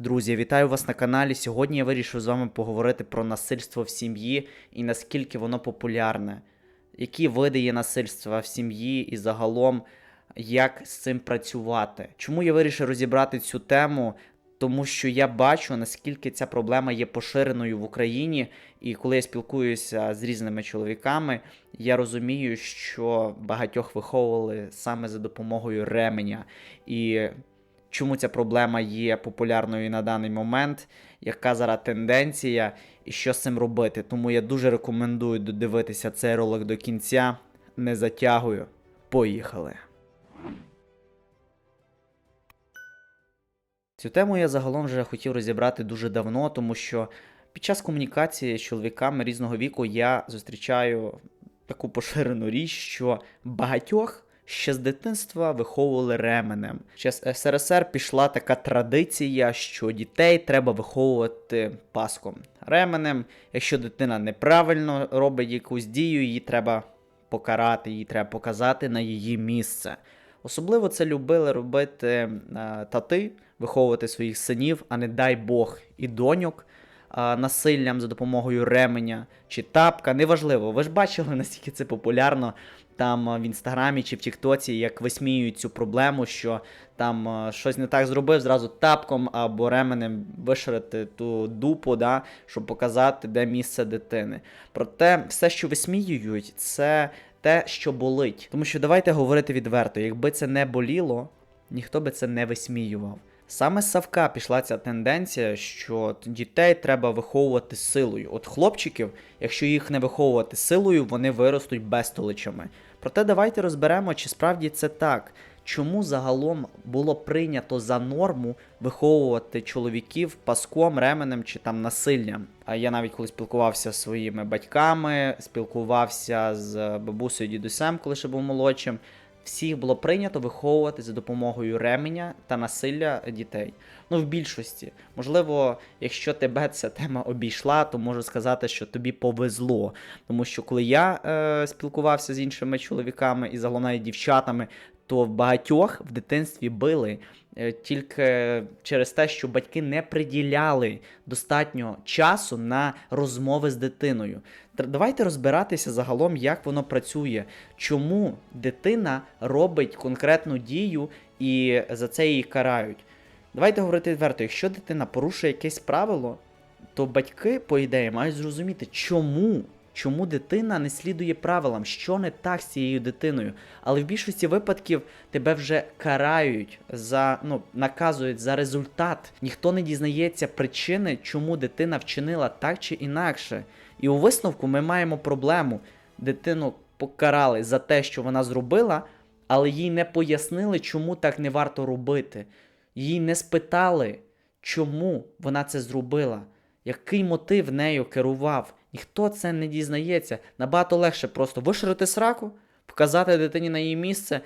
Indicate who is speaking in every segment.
Speaker 1: Друзі, вітаю вас на каналі. Сьогодні я вирішив з вами поговорити про насильство в сім'ї і наскільки воно популярне, які види є насильства в сім'ї і загалом як з цим працювати. Чому я вирішив розібрати цю тему? Тому що я бачу, наскільки ця проблема є поширеною в Україні, і коли я спілкуюся з різними чоловіками, я розумію, що багатьох виховували саме за допомогою ременя. І чому ця проблема є популярною на даний момент, яка зараз тенденція і що з цим робити. Тому я дуже рекомендую додивитися цей ролик до кінця. Не затягую. Поїхали. Цю тему я загалом вже хотів розібрати дуже давно, тому що під час комунікації з чоловіками різного віку я зустрічаю таку поширену річ, що багатьох ще з дитинства виховували ременем. Ще з СРСР пішла така традиція, що дітей треба виховувати паском ременем. Якщо дитина неправильно робить якусь дію, її треба покарати, її треба показати на її місце. Особливо це любили робити е, тати, виховувати своїх синів, а не дай Бог і доньок насиллям за допомогою ременя чи тапка. Неважливо. Ви ж бачили, наскільки це популярно там в інстаграмі чи в Тіктоці, як висміюють цю проблему, що там щось не так зробив, зразу тапком або ременем виширити ту дупу, да, щоб показати, де місце дитини. Проте все, що висміюють, це те, що болить. Тому що давайте говорити відверто, якби це не боліло, ніхто би це не висміював. Саме з Савка пішла ця тенденція, що дітей треба виховувати силою. От хлопчиків, якщо їх не виховувати силою, вони виростуть безтоличами. Проте давайте розберемо, чи справді це так. Чому загалом було прийнято за норму виховувати чоловіків паском, ременем чи там насиллям? А я навіть коли спілкувався зі своїми батьками, спілкувався з бабусею дідусем, коли ще був молодшим. Всіх було прийнято виховувати за допомогою ременя та насилля дітей. Ну, в більшості. Можливо, якщо тебе ця тема обійшла, то можу сказати, що тобі повезло. Тому що коли я е, спілкувався з іншими чоловіками і загалом навіть дівчатами, то багатьох в дитинстві били е, тільки через те, що батьки не приділяли достатньо часу на розмови з дитиною. Давайте розбиратися загалом, як воно працює, чому дитина робить конкретну дію і за це її карають. Давайте говорити відверто, якщо дитина порушує якесь правило, то батьки, по ідеї, мають зрозуміти, чому. Чому дитина не слідує правилам, що не так з цією дитиною. Але в більшості випадків тебе вже карають за ну наказують за результат. Ніхто не дізнається причини, чому дитина вчинила так чи інакше. І у висновку ми маємо проблему. Дитину покарали за те, що вона зробила, але їй не пояснили, чому так не варто робити. Їй не спитали, чому вона це зробила, який мотив нею керував. Ніхто це не дізнається. Набагато легше просто виширити сраку, показати дитині на її місце.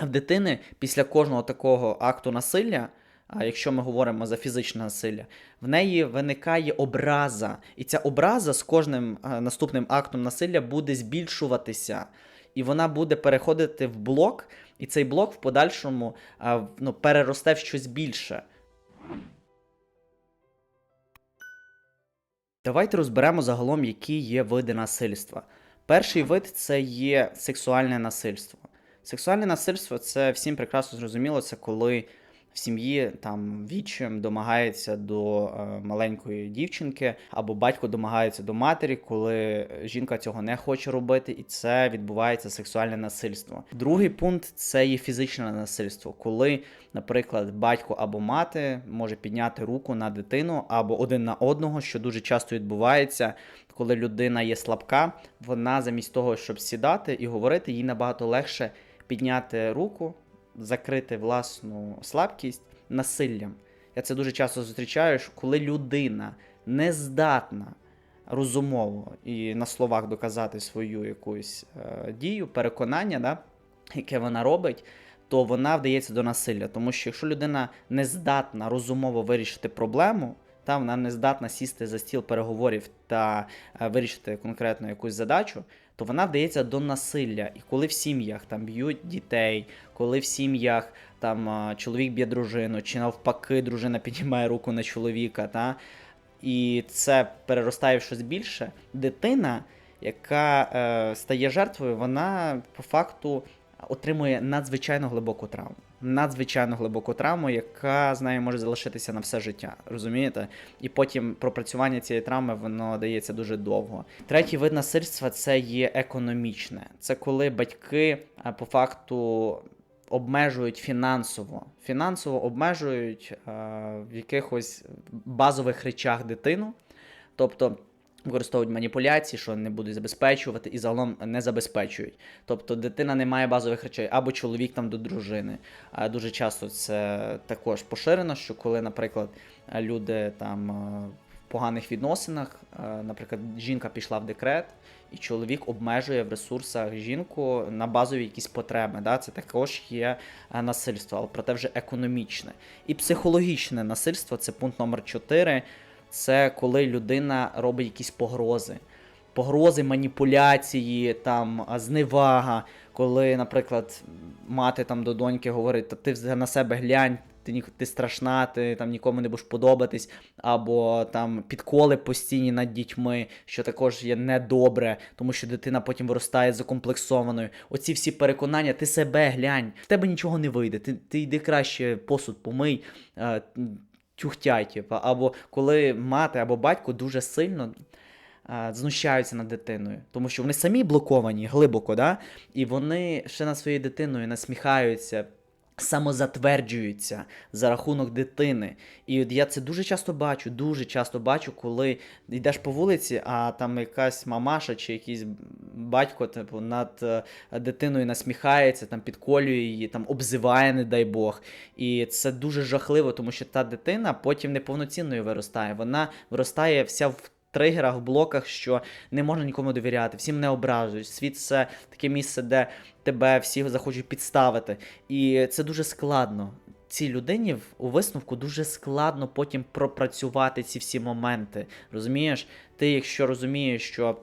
Speaker 1: В дитини після кожного такого акту насилля, а якщо ми говоримо за фізичне насилля, в неї виникає образа. І ця образа з кожним е, наступним актом насилля буде збільшуватися. І вона буде переходити в блок, і цей блок в подальшому ну, переросте в щось більше. Давайте розберемо загалом, які є види насильства. Перший вид це є сексуальне насильство. Сексуальне насильство це всім прекрасно зрозуміло, це коли в сім'ї там відчим домагається до е, маленької дівчинки, або батько домагається до матері, коли жінка цього не хоче робити, і це відбувається сексуальне насильство. Другий пункт це є фізичне насильство, коли, наприклад, батько або мати може підняти руку на дитину або один на одного, що дуже часто відбувається, коли людина є слабка, вона замість того, щоб сідати і говорити, їй набагато легше підняти руку, закрити власну слабкість насиллям. Я це дуже часто зустрічаю, коли людина не здатна розумово і на словах доказати свою якусь е, дію, переконання, да, яке вона робить, то вона вдається до насилля. Тому що якщо людина не здатна розумово вирішити проблему, та вона не здатна сісти за стіл переговорів та е, вирішити конкретно якусь задачу, то вона вдається до насилля. І коли в сім'ях там б'ють дітей, коли в сім'ях там чоловік б'є дружину, чи навпаки, дружина піднімає руку на чоловіка, та? і це переростає в щось більше. Дитина, яка е, стає жертвою, вона по факту отримує надзвичайно глибоку травму. Надзвичайно глибоку травму, яка з нею може залишитися на все життя. Розумієте? І потім пропрацювання цієї травми воно дається дуже довго. Третій вид насильства це є економічне. Це коли батьки по факту обмежують фінансово. Фінансово обмежують а, в якихось базових речах дитину. Тобто використовують маніпуляції, що не будуть забезпечувати, і загалом не забезпечують. Тобто дитина не має базових речей, або чоловік там до дружини. А дуже часто це також поширено, що коли, наприклад, люди там е, в поганих відносинах, е, наприклад, жінка пішла в декрет, і чоловік обмежує в ресурсах жінку на базові якісь потреби. Да? Це також є е, насильство, але проте вже економічне. І психологічне насильство це пункт номер 4 це коли людина робить якісь погрози. Погрози, маніпуляції, там, зневага, коли, наприклад, мати там до доньки говорить, та ти на себе глянь, ти, ти страшна, ти там нікому не будеш подобатись, або там підколи постійні над дітьми, що також є недобре, тому що дитина потім виростає закомплексованою. Оці всі переконання, ти себе глянь, в тебе нічого не вийде, ти, ти йди краще посуд помий. Тюхтяй, типу, або коли мати або батько дуже сильно знущаються над дитиною, тому що вони самі блоковані глибоко, да? і вони ще над своєю дитиною насміхаються. Самозатверджуються за рахунок дитини. І от я це дуже часто бачу, дуже часто бачу, коли йдеш по вулиці, а там якась мамаша чи якийсь батько типу, над е, дитиною насміхається, там підколює її, там обзиває, не дай Бог. І це дуже жахливо, тому що та дитина потім неповноцінною виростає. Вона виростає вся в тригерах, блоках, що не можна нікому довіряти, всім не ображують. Світ це таке місце, де тебе всі захочуть підставити. І це дуже складно. Цій людині у висновку дуже складно потім пропрацювати ці всі моменти. Розумієш? Ти, якщо розумієш, що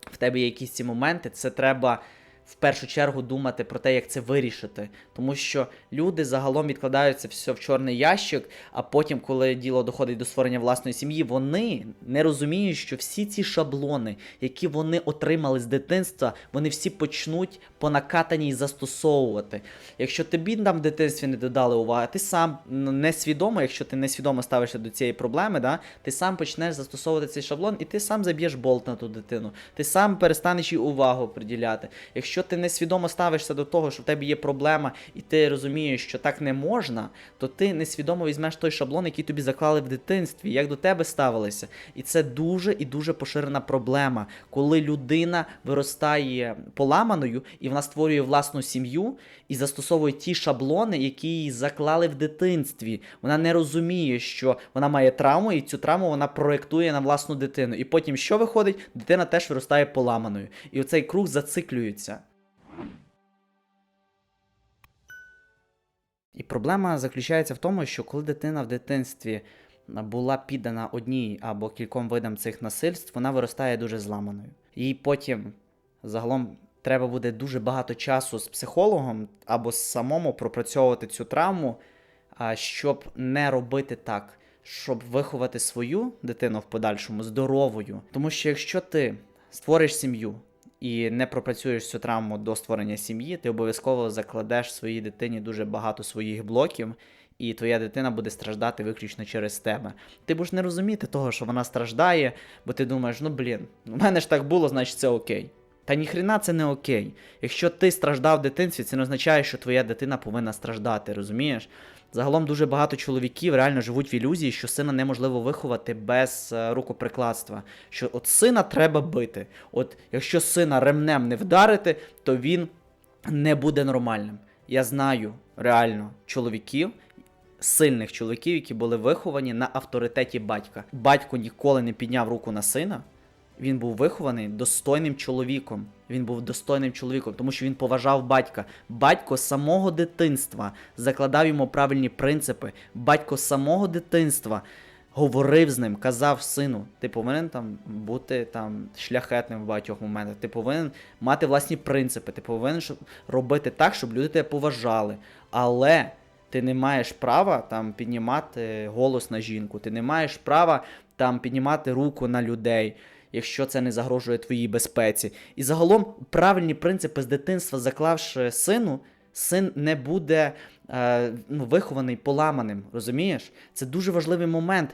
Speaker 1: в тебе є якісь ці моменти, це треба в першу чергу думати про те, як це вирішити. Тому що люди загалом відкладаються все в чорний ящик, а потім, коли діло доходить до створення власної сім'ї, вони не розуміють, що всі ці шаблони, які вони отримали з дитинства, вони всі почнуть по накатаній застосовувати. Якщо тобі там в дитинстві не додали уваги, ти сам несвідомо, якщо ти несвідомо ставишся до цієї проблеми, да, ти сам почнеш застосовувати цей шаблон, і ти сам заб'єш болт на ту дитину. Ти сам перестанеш їй увагу приділяти. Якщо ти несвідомо ставишся до того, що в тебе є проблема, і ти розумієш, що так не можна, то ти несвідомо візьмеш той шаблон, який тобі заклали в дитинстві, як до тебе ставилися. І це дуже і дуже поширена проблема, коли людина виростає поламаною і вона створює власну сім'ю і застосовує ті шаблони, які їй заклали в дитинстві. Вона не розуміє, що вона має травму, і цю травму вона проєктує на власну дитину. І потім що виходить? Дитина теж виростає поламаною. І оцей круг зациклюється. І проблема заключається в тому, що коли дитина в дитинстві була піддана одній або кільком видам цих насильств, вона виростає дуже зламаною. Їй потім загалом треба буде дуже багато часу з психологом або самому пропрацьовувати цю травму, щоб не робити так, щоб виховати свою дитину в подальшому здоровою. Тому що якщо ти створиш сім'ю, і не пропрацюєш цю травму до створення сім'ї, ти обов'язково закладеш своїй дитині дуже багато своїх блоків, і твоя дитина буде страждати виключно через тебе. Ти будеш не розуміти того, що вона страждає, бо ти думаєш, ну блін, у мене ж так було, значить це окей. Та ніхрена це не окей. Якщо ти страждав в дитинстві, це не означає, що твоя дитина повинна страждати, розумієш? Загалом дуже багато чоловіків реально живуть в ілюзії, що сина неможливо виховати без е, рукоприкладства. Що от сина треба бити. От якщо сина ремнем не вдарити, то він не буде нормальним. Я знаю реально чоловіків, сильних чоловіків, які були виховані на авторитеті батька. Батько ніколи не підняв руку на сина. Він був вихований достойним чоловіком. Він був достойним чоловіком, тому що він поважав батька. Батько самого дитинства закладав йому правильні принципи. Батько самого дитинства говорив з ним, казав сину: ти повинен там бути там шляхетним в багатьох моментах. Ти повинен мати власні принципи. Ти повинен робити так, щоб люди тебе поважали. Але Ти не маєш права там піднімати голос на жінку, ти не маєш права там піднімати руку на людей, якщо це не загрожує твоїй безпеці. І загалом правильні принципи з дитинства заклавши сину, син не буде е, ну, вихований поламаним. Розумієш? Це дуже важливий момент.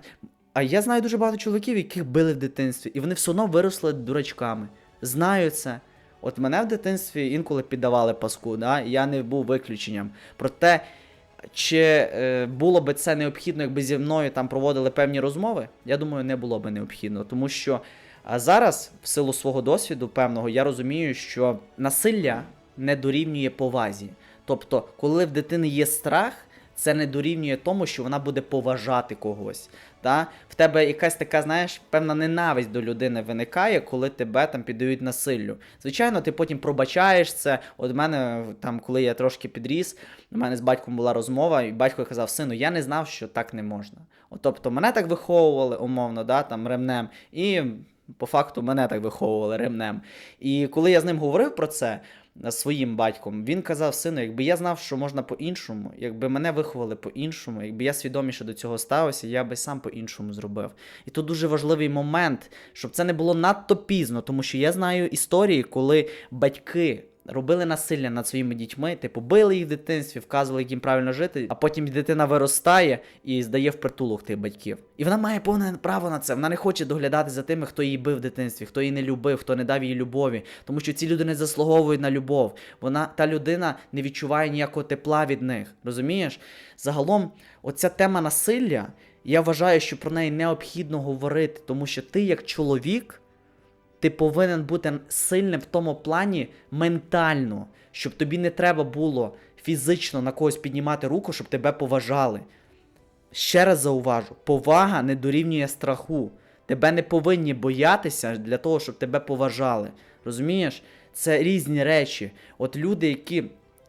Speaker 1: А я знаю дуже багато чоловіків, яких били в дитинстві, і вони все одно виросли дурачками. Знаю це. От мене в дитинстві інколи піддавали паску, да? я не був виключенням. Проте, чи е, було би це необхідно, якби зі мною там проводили певні розмови, я думаю, не було би необхідно. Тому що а зараз, в силу свого досвіду певного, я розумію, що насилля не дорівнює повазі. Тобто, коли в дитини є страх, це не дорівнює тому, що вона буде поважати когось. Та? В тебе якась така, знаєш, певна ненависть до людини виникає, коли тебе там піддають насиллю. Звичайно, ти потім пробачаєш це. От в мене, там, коли я трошки підріс, у мене з батьком була розмова, і батько казав: сину, я не знав, що так не можна. От, тобто мене так виховували, умовно, да, там, ремнем, і по факту мене так виховували ремнем. І коли я з ним говорив про це. Своїм батьком він казав сину, якби я знав, що можна по-іншому, якби мене виховали по-іншому, якби я свідоміше до цього ставився, я би сам по-іншому зробив. І тут дуже важливий момент, щоб це не було надто пізно, тому що я знаю історії, коли батьки. Робили насилля над своїми дітьми, типу били їх в дитинстві, вказували, як їм правильно жити, а потім дитина виростає і здає в притулок тих батьків. І вона має повне право на це. Вона не хоче доглядати за тими, хто її бив в дитинстві, хто її не любив, хто не дав їй любові. Тому що ці люди не заслуговують на любов. Вона та людина не відчуває ніякого тепла від них. Розумієш? Загалом, оця тема насилля, я вважаю, що про неї необхідно говорити, тому що ти, як чоловік ти повинен бути сильним в тому плані ментально, щоб тобі не треба було фізично на когось піднімати руку, щоб тебе поважали. Ще раз зауважу: повага не дорівнює страху. Тебе не повинні боятися для того, щоб тебе поважали. Розумієш? Це різні речі. От люди, які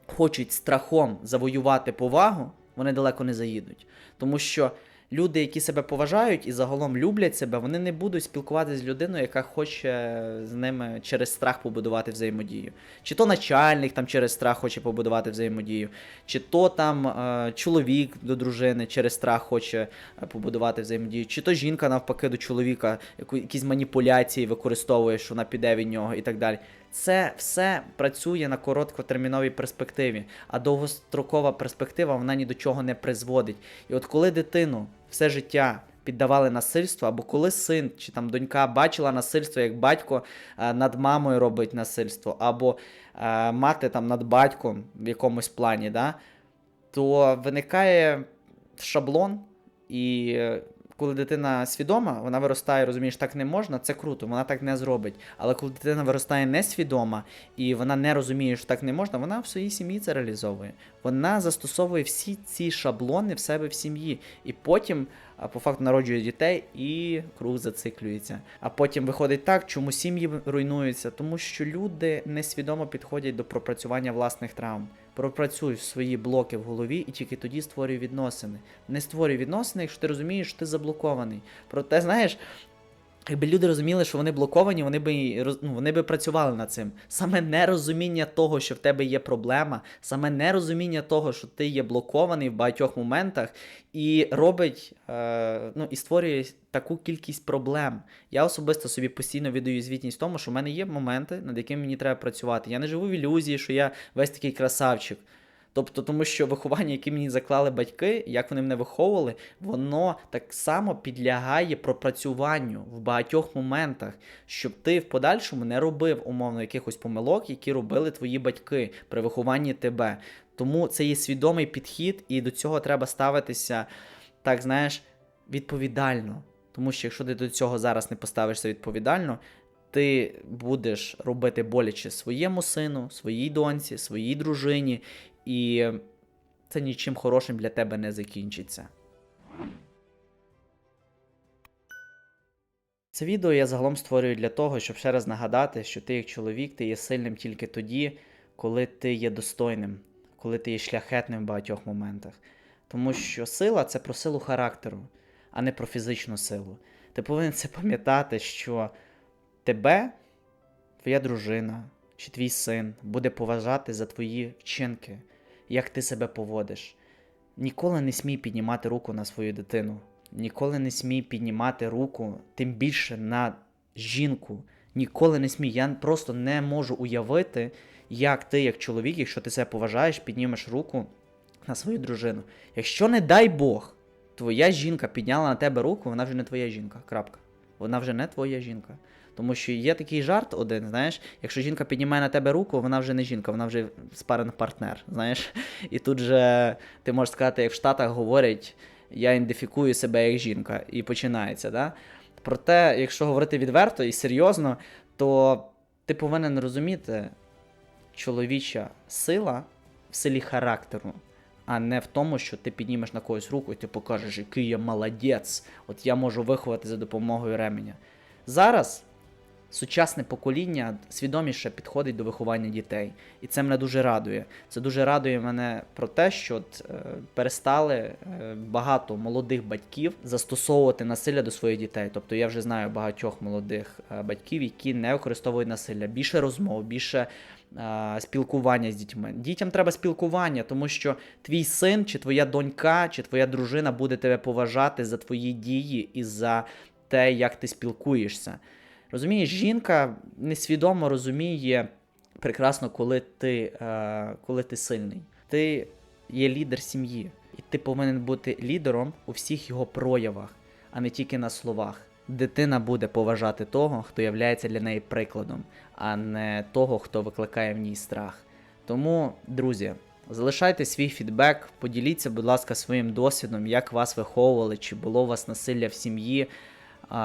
Speaker 1: хочуть страхом завоювати повагу, вони далеко не заїдуть. Тому що люди, які себе поважають і загалом люблять себе, вони не будуть спілкуватися з людиною, яка хоче з ними через страх побудувати взаємодію. Чи то начальник там через страх хоче побудувати взаємодію, чи то там е, чоловік до дружини через страх хоче е, побудувати взаємодію, чи то жінка навпаки до чоловіка якісь маніпуляції використовує, що вона піде від нього і так далі. Це все працює на короткотерміновій перспективі, а довгострокова перспектива вона ні до чого не призводить. І от коли дитину все життя піддавали насильству, або коли син чи там донька бачила насильство, як батько е, над мамою робить насильство, або е, мати там над батьком в якомусь плані, да, то виникає шаблон і. Коли дитина свідома, вона виростає, розумієш, так не можна, це круто, вона так не зробить. Але коли дитина виростає несвідома і вона не розуміє, що так не можна, вона в своїй сім'ї це реалізовує. Вона застосовує всі ці шаблони в себе в сім'ї. І потім, по факту, народжує дітей і круг зациклюється. А потім виходить так, чому сім'ї руйнуються, тому що люди несвідомо підходять до пропрацювання власних травм. Пропрацюй свої блоки в голові і тільки тоді створюй відносини. Не створюй відносини, якщо ти розумієш, що ти заблокований. Проте, знаєш, якби люди розуміли, що вони блоковані, вони би ну, вони би працювали над цим. Саме нерозуміння того, що в тебе є проблема, саме нерозуміння того, що ти є блокований в багатьох моментах, і робить е, ну, і створює таку кількість проблем. Я особисто собі постійно віддаю звітність в тому, що в мене є моменти, над якими мені треба працювати. Я не живу в ілюзії, що я весь такий красавчик. Тобто, тому що виховання, яке мені заклали батьки, як вони мене виховували, воно так само підлягає пропрацюванню в багатьох моментах, щоб ти в подальшому не робив умовно якихось помилок, які робили твої батьки при вихованні тебе. Тому це є свідомий підхід, і до цього треба ставитися, так знаєш, відповідально. Тому що якщо ти до цього зараз не поставишся відповідально, ти будеш робити боляче своєму сину, своїй доньці, своїй дружині, і це нічим хорошим для тебе не закінчиться. Це відео я загалом створюю для того, щоб ще раз нагадати, що ти як чоловік, ти є сильним тільки тоді, коли ти є достойним, коли ти є шляхетним в багатьох моментах. Тому що сила це про силу характеру, а не про фізичну силу. Ти повинен це пам'ятати, що тебе, твоя дружина чи твій син буде поважати за твої вчинки, як ти себе поводиш. Ніколи не смій піднімати руку на свою дитину. Ніколи не смій піднімати руку, тим більше на жінку. Ніколи не смій. Я просто не можу уявити, як ти, як чоловік, якщо ти себе поважаєш, піднімеш руку на свою дружину. Якщо, не дай Бог, твоя жінка підняла на тебе руку, вона вже не твоя жінка. Крапка. Вона вже не твоя жінка. Тому що є такий жарт один, знаєш, якщо жінка піднімає на тебе руку, вона вже не жінка, вона вже спарений партнер. Знаєш, і тут же ти можеш сказати, як в Штатах говорять, я ідентифікую себе як жінка, і починається. Да? Проте, якщо говорити відверто і серйозно, то ти повинен розуміти, чоловіча сила в силі характеру, а не в тому, що ти піднімеш на когось руку і ти покажеш, який я молодець, от я можу виховати за допомогою ременя. Зараз сучасне покоління свідоміше підходить до виховання дітей, і це мене дуже радує. Це дуже радує мене про те, що от, е, перестали е, багато молодих батьків застосовувати насилля до своїх дітей. Тобто я вже знаю багатьох молодих е, батьків, які не використовують насилля, більше розмов, більше е, спілкування з дітьми. Дітям треба спілкування, тому що твій син, чи твоя донька, чи твоя дружина буде тебе поважати за твої дії і за те, як ти спілкуєшся. Розумієш, жінка несвідомо розуміє прекрасно, коли ти, е, коли ти сильний. Ти є лідер сім'ї, і ти повинен бути лідером у всіх його проявах, а не тільки на словах. Дитина буде поважати того, хто є для неї прикладом, а не того, хто викликає в ній страх. Тому, друзі, залишайте свій фідбек, поділіться, будь ласка, своїм досвідом, як вас виховували, чи було у вас насилля в сім'ї.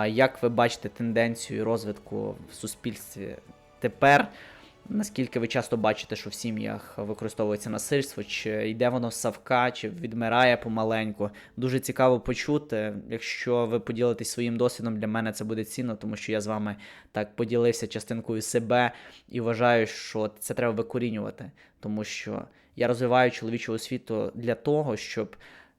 Speaker 1: Як ви бачите тенденцію розвитку в суспільстві тепер? Наскільки ви часто бачите, що в сім'ях використовується насильство, чи йде воно савка, чи відмирає помаленьку? Дуже цікаво почути. Якщо ви поділитесь своїм досвідом, для мене це буде цінно, тому що я з вами так поділився частинкою себе і вважаю, що це треба викорінювати, тому що я розвиваю чоловічу освіту для того, щоб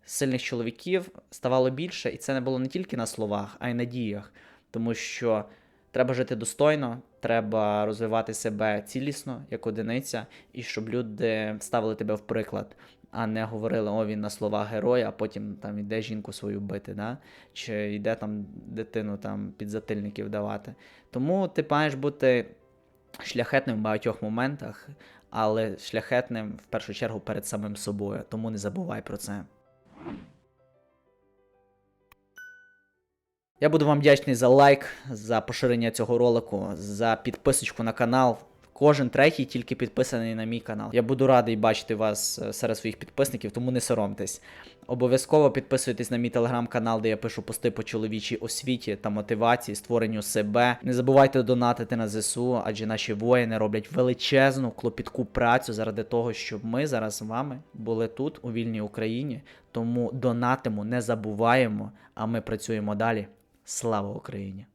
Speaker 1: сильних чоловіків ставало більше, і це не було не тільки на словах, а й на діях. Тому що треба жити достойно, треба розвивати себе цілісно як одиниця, і щоб люди ставили тебе в приклад, а не говорили, о, він на словах героя, а потім там йде жінку свою бити, да? чи йде там дитину там підзатильників давати. Тому ти маєш бути шляхетним в багатьох моментах, але шляхетним в першу чергу перед самим собою. Тому не забувай про це. Я буду вам вдячний за лайк, за поширення цього ролику, за підписочку на канал. Кожен третій тільки підписаний на мій канал. Я буду радий бачити вас е, серед своїх підписників, тому не соромтесь. Обов'язково підписуйтесь на мій телеграм-канал, де я пишу пости по чоловічій освіті та мотивації, створенню себе. Не забувайте донатити на ЗСУ, адже наші воїни роблять величезну клопітку працю заради того, щоб ми зараз з вами були тут, у вільній Україні. Тому донатимо, не забуваємо, а ми працюємо далі. Слава Україні!